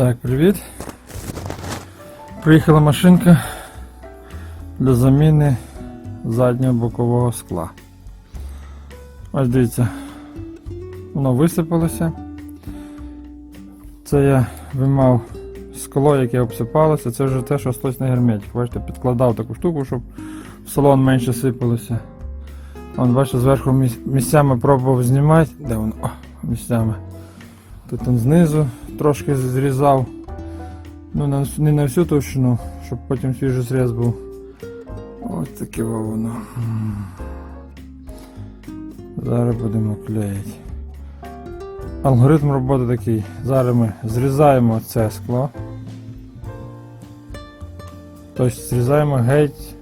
Так, привіт. Приїхала машинка для заміни заднього бокового скла. Ось дивіться, воно висипалося. Це я вимав скло, яке обсипалося, це вже те, що сточний герметик. Бачите, підкладав таку штуку, щоб в салон менше сипалося. Вон, бачите, зверху місцями пробував знімати. Де воно? О, місцями. Тут он знизу трошки зрізав. Ну, не на всю товщину, щоб потім свіжий зріз був. Ось таке воно. Зараз будемо клеїти. Алгоритм роботи такий. Зараз ми зрізаємо це скло. Тобто зрізаємо геть,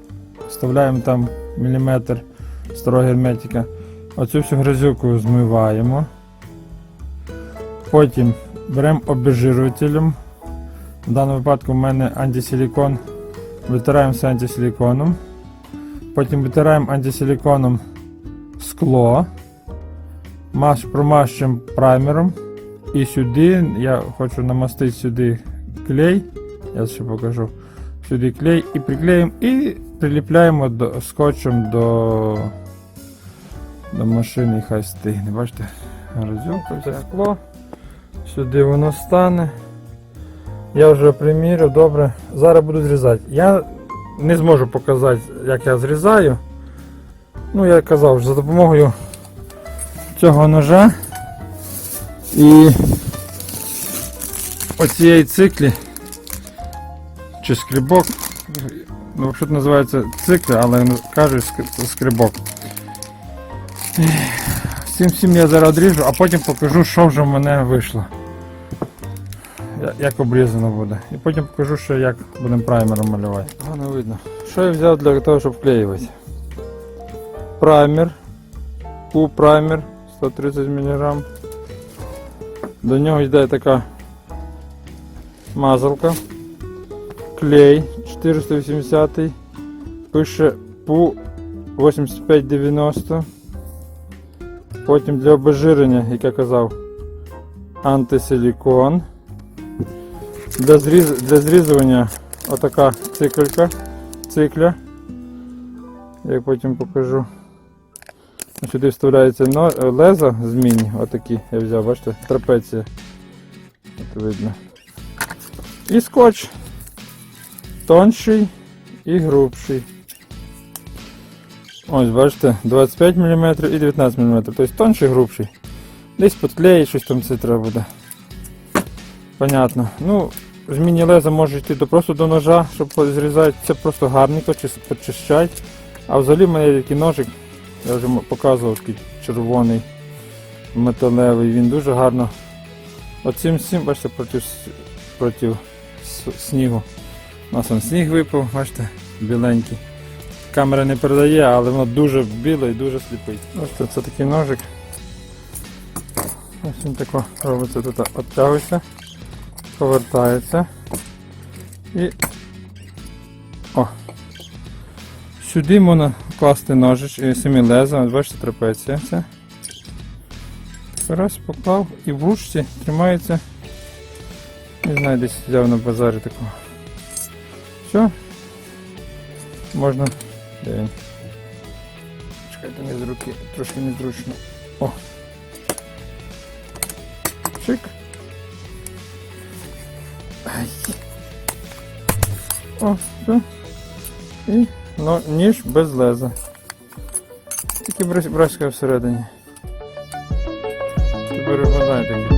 вставляємо там міліметр старого герметика. Оцю всю грязюку змиваємо. Потім беремо обезжирювателем. В даному випадку в мене антисилікон. Витираємо все антисиліконом. Потім витираємо антисиліконом скло. Маш, промащуємо праймером. І сюди я хочу намастити сюди клей. Я ще покажу. Сюди клей і приклеїмо і приліпляємо до, скотчем до, до машини, хай стигне. Бачите? Грозюка, це скло. Сюди воно стане. Я вже приміряв, добре. Зараз буду зрізати. Я не зможу показати, як я зрізаю. Ну, я казав, що за допомогою цього ножа і оцієї циклі чи скрібок. Ну, взагалі називається цикли, але кажуть ск- скрібок. Всім я зараз одріжу, а потім покажу, що вже в мене вийшло. Як обрізано буде. І потім покажу, що як будемо праймером малювати. Погано видно. Що я взяв для того, щоб вклеювати? Праймер. У праймер 130 мг. До нього йде така мазалка. Клей 480. Пише ПУ 8590. Потім для обезжирення, як я казав, антисилікон. Для, зріз... для зрізування отака цикелька, цикля. Я потім покажу. Сюди вставляється леза змінні, отакі я взяв, бачите, трапеція. От видно. І скотч. Тонший і грубший. Ось, бачите, 25 мм і 19 мм. Тобто тонший, грубший. Десь підклеїть, щось там це треба буде. Понятно. Ну, змінні леза може йти до, просто до ножа, щоб зрізати. Це просто гарненько чи почищати. А взагалі в мене такий ножик, я вже показував такий червоний металевий, він дуже гарно. Оцим всім, бачите, проти, проти снігу. У нас он сніг випав, бачите, біленький. Камера не передає, але воно дуже біле і дуже сліпить. Ось це, це такий ножик. Ось він тако робиться тут оттягується, повертається. І о! Сюди можна класти ножич і самі леза, бачите, трапеція. Це. Раз поклав і в ручці тримається. Не знаю, десь взяв на базарі такого. Все. Можна. Де? Чекайте, не з руки, трошки незручно. О! Чик. Ай. О, все. І ну, ніж без леза. Тільки браска всередині. Тепер виглядає такий.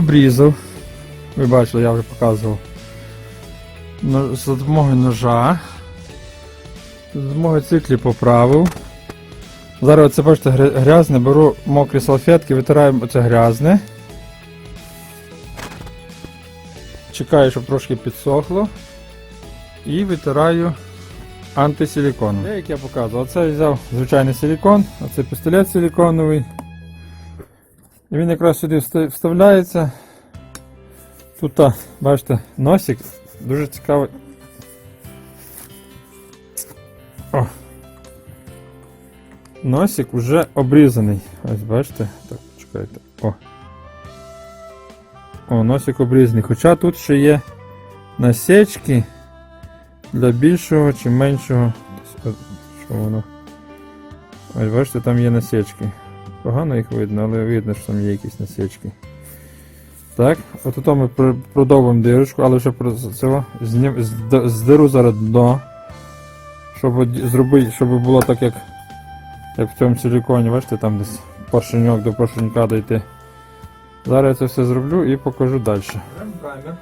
Обрізав. Ви бачили, я вже показував. За допомогою ножа. За допомогою циклі поправив. Зараз оце бачите грязне, беру мокрі салфетки, витираю оце грязне. Чекаю, щоб трошки підсохло. І витираю антисиліконом. Як я показував, оце я взяв звичайний силікон, оце пістолет силіконовий. І він якраз сюди вставляється. Тут, бачите, носик дуже цікавий. О. Носик вже обрізаний. Ось бачите? Так, чекайте. О. О, носик обрізаний. Хоча тут ще є насечки для більшого чи меншого. Що воно? Ось бачите, там є насечки. Погано їх видно, але видно, що там є якісь насечки. Так, от ото ми пр- продовжуємо дирочку, але вже цього здеру зараз дно. Щоб зробити, щоб було так, як, як в цьому силіконі, бачите, там десь поршеньок до поршенька дойти. Зараз я це все зроблю і покажу далі. Беремо камер.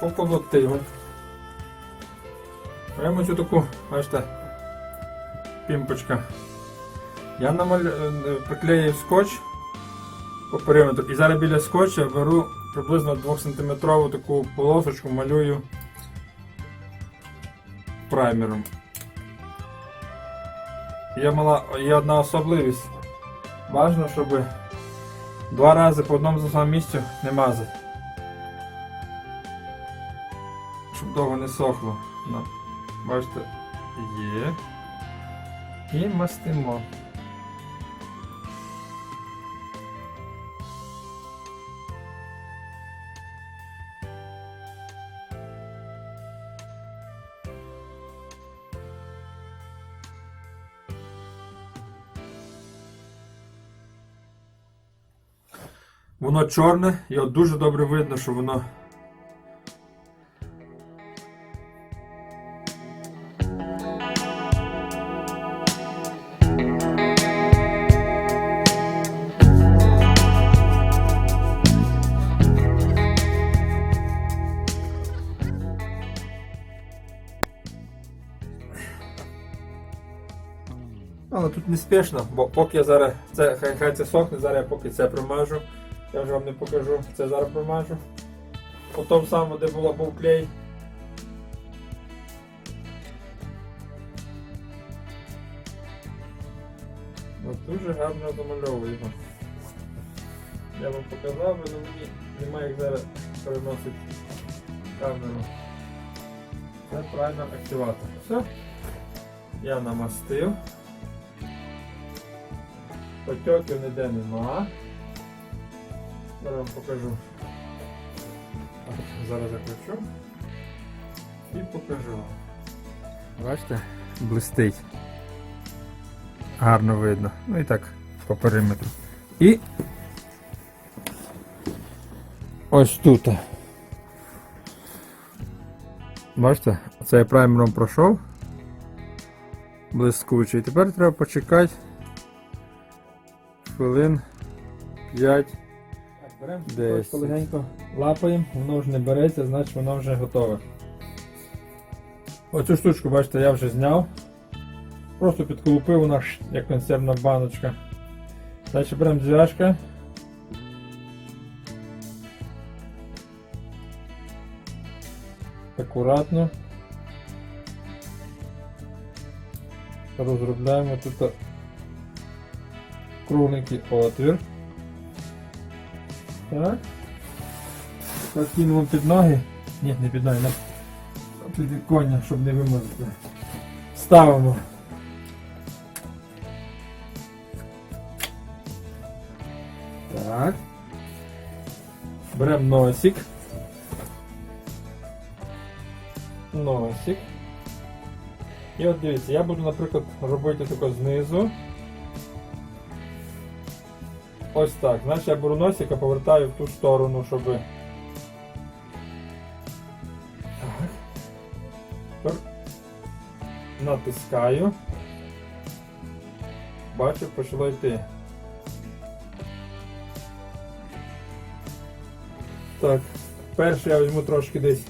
Поколотили. Беремо цю таку, бачите, пімпочка. Я намалю... е, приклеїв скотч по периметру. І зараз біля скотча беру приблизно 2 см таку полосочку, малюю праймером. Є, мала... є одна особливість. Важно, щоб два рази по одному за самому місцю не мазати. Щоб довго не сохло. Бачите, є. І мастимо. Воно чорне, і дуже добре видно, що воно. Але тут не спішно, бо поки я зараз це хай, хай це сохне, зараз я поки це промажу. Я вже вам не покажу, це зараз промажу. По тому самому, де була був клей. От дуже гарно замальовуємо. Я вам показав, але мені немає як зараз переносити камеру. Це правильно активатор. Все. Я намастив. Потьоків ніде нема. Зараз вам покажу. Зараз закручу і покажу. Бачите, блистить. Гарно видно. Ну і так, по периметру. І ось тут. Бачите, це я праймером пройшов. Блискучий. Тепер треба почекати хвилин 5. Беремо Десять. легенько лапаємо, воно вже не береться, значить воно вже готове. Оцю штучку, бачите, я вже зняв. Просто підколупив вона як консервна баночка. Далі беремо дзвяшка. Акуратно. Розробляємо тут кругленький отвір. Так. Так кинемо під ноги. Ні, не під ноги, на коня, щоб не вимазати. Ставимо. Так. Беремо носик. Носик. І от дивіться, я буду, наприклад, робити тако знизу. Ось так. Значить я беру носика, повертаю в ту сторону, щоб. Так. Натискаю. Бачу, почало йти. Так, перший я візьму трошки десь.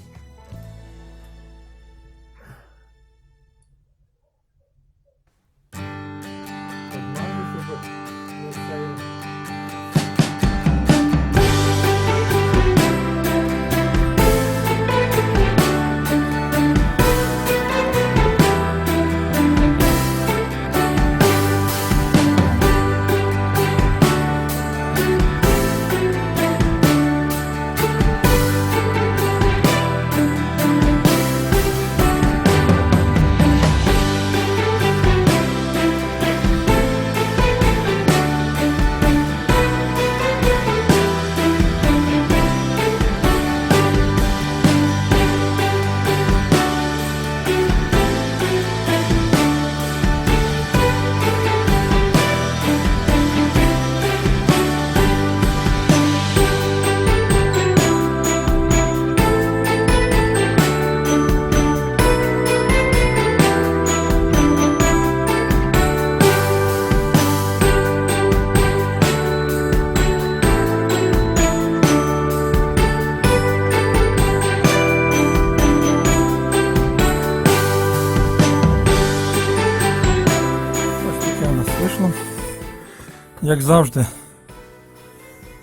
Як завжди,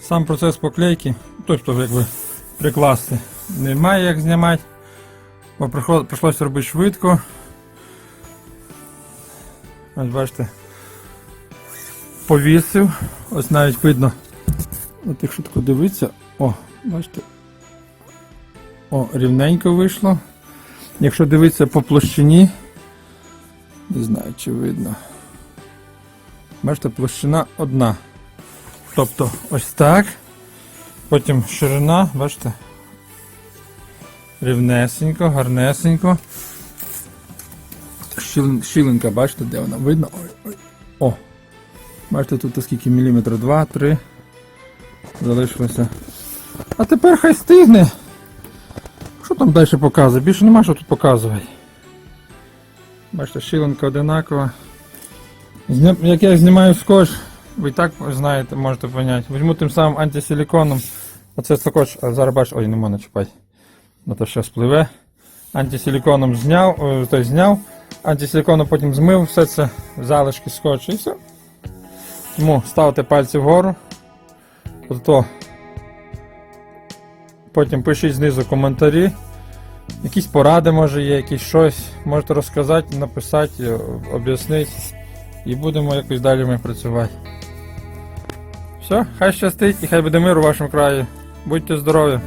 сам процес поклейки, тобто якби прикласти, немає як знімати, бо прийшлося робити швидко. Ось бачите, повісив, ось навіть видно, от якщо тако дивитися, о, бачите, о, рівненько вийшло. Якщо дивитися по площині, не знаю, чи видно. Бачите, площина одна. Тобто ось так. Потім ширина, бачите? Рівнесенько, гарнесенько. Щілин, щілинка, бачите, де вона? Видно? Ой, ой. О! Бачите, тут скільки міліметрів? Два, три. Залишилося. А тепер хай стигне. Що там далі показує? Більше нема що тут показувати. Бачите, щілинка одинакова. Як я знімаю скотч, ви і так знаєте, можете поняти. Візьму тим самим антисиліконом. Оце скотч, а зараз бачиш, ой, не можна чіпати. Ну то ще спливе. Антисиліконом зняв, тобто зняв, антисиліконом потім змив все це, залишки скотчу і все. Тому ставте пальці вгору. Ото. Потім пишіть знизу коментарі. Якісь поради може є, якісь щось. Можете розказати, написати, об'яснити. І будемо якось далі ми працювати. Все, хай щастить і хай буде мир у вашому краї. Будьте здорові!